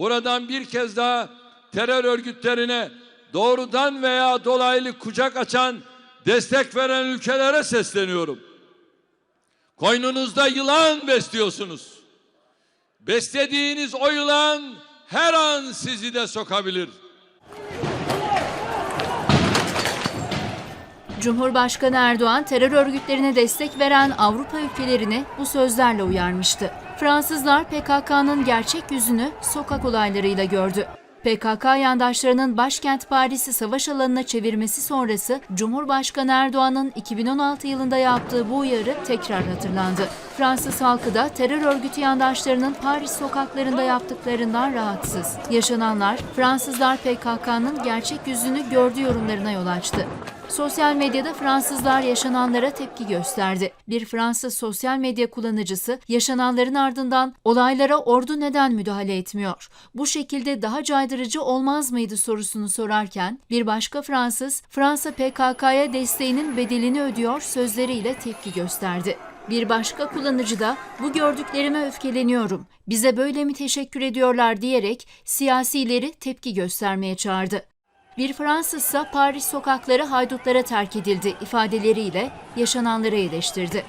Buradan bir kez daha terör örgütlerine doğrudan veya dolaylı kucak açan, destek veren ülkelere sesleniyorum. Koynunuzda yılan besliyorsunuz. Beslediğiniz o yılan her an sizi de sokabilir. Cumhurbaşkanı Erdoğan terör örgütlerine destek veren Avrupa ülkelerini bu sözlerle uyarmıştı. Fransızlar PKK'nın gerçek yüzünü sokak olaylarıyla gördü. PKK yandaşlarının başkent Paris'i savaş alanına çevirmesi sonrası Cumhurbaşkanı Erdoğan'ın 2016 yılında yaptığı bu uyarı tekrar hatırlandı. Fransız halkı da terör örgütü yandaşlarının Paris sokaklarında yaptıklarından rahatsız. Yaşananlar Fransızlar PKK'nın gerçek yüzünü gördü yorumlarına yol açtı. Sosyal medyada Fransızlar yaşananlara tepki gösterdi. Bir Fransız sosyal medya kullanıcısı yaşananların ardından olaylara ordu neden müdahale etmiyor? Bu şekilde daha caydırıcı olmaz mıydı sorusunu sorarken bir başka Fransız Fransa PKK'ya desteğinin bedelini ödüyor sözleriyle tepki gösterdi. Bir başka kullanıcı da bu gördüklerime öfkeleniyorum. Bize böyle mi teşekkür ediyorlar diyerek siyasileri tepki göstermeye çağırdı. Bir Fransız ise Paris sokakları haydutlara terk edildi ifadeleriyle yaşananları eleştirdi.